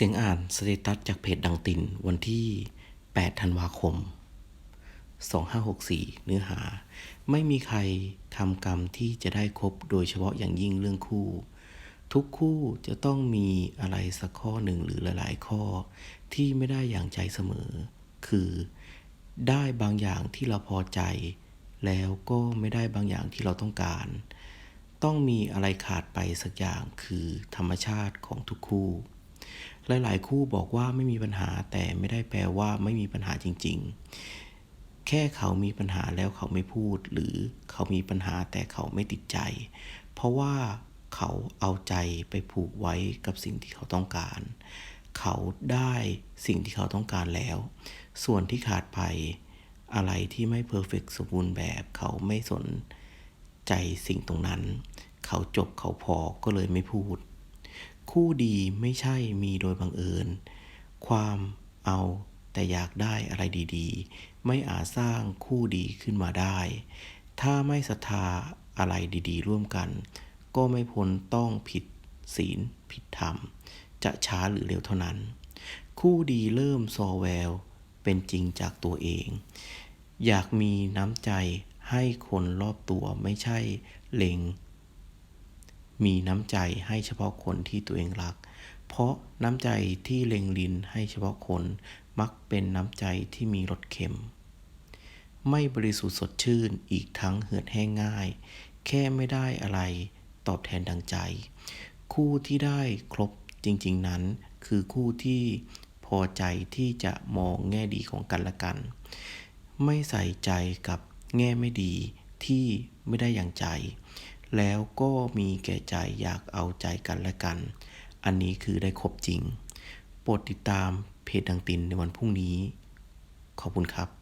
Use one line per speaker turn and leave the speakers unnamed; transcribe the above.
สียงอ่านสเตตัสจากเพจดังตินวันที่ 8 ธันวาคม 2564 เนื้อหา ไม่มีใครทำกรรมที่จะได้ครบโดยเฉพาะอย่างยิ่งเรื่องคู่ ทุกคู่จะต้องมีอะไรสักข้อหนึ่งหรือหลาย ๆ ข้อที่ไม่ได้อย่างใจเสมอ คือ ได้บางอย่างที่เราพอใจ แล้วก็ไม่ได้บางอย่างที่เราต้องการ ต้องมีอะไรขาดไปสักอย่างคือธรรมชาติของทุกคู่ หลายๆ คู่บอกว่าไม่มีปัญหาแต่ไม่ได้แปลว่าไม่มีปัญหาจริง ๆ แค่เขามีปัญหาแล้วเขาไม่พูด หรือเขามีปัญหาแต่เขาไม่ติดใจ เพราะว่าเขาเอาใจไปผูกไว้กับสิ่งที่เขาต้องการ เขาได้สิ่งที่เขาต้องการแล้ว ส่วนที่ขาดไปอะไรที่ไม่เพอร์เฟกสมบูรณ์แบบ เขาไม่สนใจสิ่งตรงนั้น เขาจบเขาพอก็เลยไม่พูด คู่ดีไม่ใช่มีโดยบังเอิญ ความเอาแต่อยากได้อะไรดีๆ ไม่อาจสร้างคู่ดีขึ้นมาได้ ถ้าไม่ศรัทธาอะไรดีๆ ร่วมกัน ก็ไม่พ้นต้องผิดศีลผิดธรรม จะช้าหรือเร็วเท่านั้น คู่ดีเริ่มซอแวว เป็นจริงจากตัวเอง อยากมีน้ำใจให้คนรอบตัวไม่ใช่เล็ง มีน้ำใจให้เฉพาะคนที่ตัวเองรัก เพราะน้ำใจที่เล็งลินให้เฉพาะคนมักเป็นน้ำใจที่มีรสเค็ม ไม่บริสุทธิ์สดชื่นอีกทั้งเหือดแห้งง่าย แค่ไม่ได้อะไรตอบแทนดังใจ คู่ที่ได้ครบจริง ๆ นั้น คือคู่ที่พอใจที่จะมองแง่ดีของกันและกัน ไม่ใส่ใจกับแง่ไม่ดีที่ไม่ได้อย่างใจ แล้วก็มีแก่ใจอยากเอาใจกันและกัน อันนี้คือได้ครบจริง โปรดติดตามเพจดังตินในวันพรุ่งนี้ ขอบคุณครับ